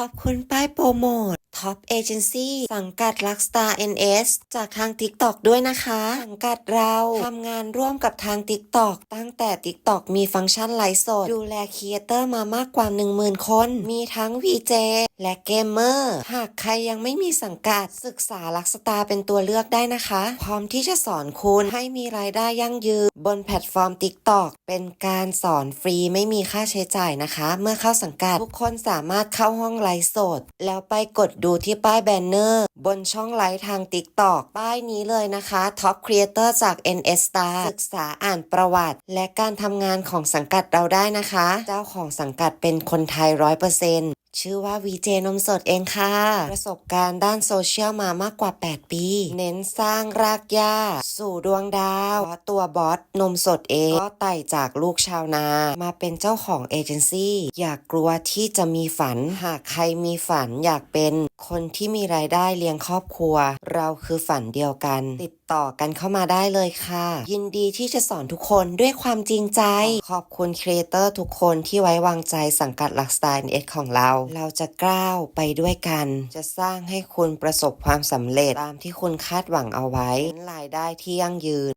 ขอบคุณป้ายโปรโมทท็อปเอเจนซี่สังกัด Rockstar NS จากทาง TikTok ด้วยนะคะ สังกัดเราทำงานร่วมกับทาง TikTok ตั้งแต่ TikTok มีฟังก์ชันไลฟ์สด ดูแลครีเอเตอร์มามากกว่า 10,000 คน มีทั้ง VJ และเกมเมอร์หากใครยังไม่มีสังกัดศึกษา Rockstar เป็นตัวเลือกได้นะคะ พร้อมที่จะสอนคุณให้มีรายได้ยั่งยืนบนแพลตฟอร์ม TikTok เป็นการสอนฟรีไม่มีค่าใช้จ่ายนะคะ เมื่อเข้าสังกัดทุกคนสามารถเข้าห้องไลฟ์สด แล้วไปกดดูที่ป้ายแบนเนอร์ บนช่องไลฟ์ทาง TikTok ป้ายนี้เลยนะคะ Top Creator จาก NS Star ศึกษาอ่านประวัติ และการทำงานของสังกัดเราได้นะคะ เจ้าของสังกัดเป็นคนไทยร้อยเปอร์เซ็นต์ ชื่อว่า VJ นมสดเองค่ะ ประสบการณ์ด้านโซเชียลมามากกว่า 8 ปี เน้นสร้างรากหญ้า สู่ดวงดาวเพราะตัวบอสนมสดเองก็ไต่จากลูกชาวนา มาเป็นเจ้าของเอเจนซี่ อย่ากกลัวที่จะมีฝัน หากใครมีฝันอยากเป็น คนที่มีรายได้เลี้ยงครอบครัว เราคือฝันเดียวกันติดต่อกันเข้ามาได้เลยค่ะ ยินดีที่จะสอนทุกคนด้วยความจริงใจ ขอบคุณครีเอเตอร์ทุกคนที่ไว้วางใจสังกัดหลักสไตล์เอของเรา เราจะก้าวไปด้วยกัน จะสร้างให้คุณประสบความสำเร็จตามที่คุณคาดหวังเอาไว้รายได้ที่ยั่งยืน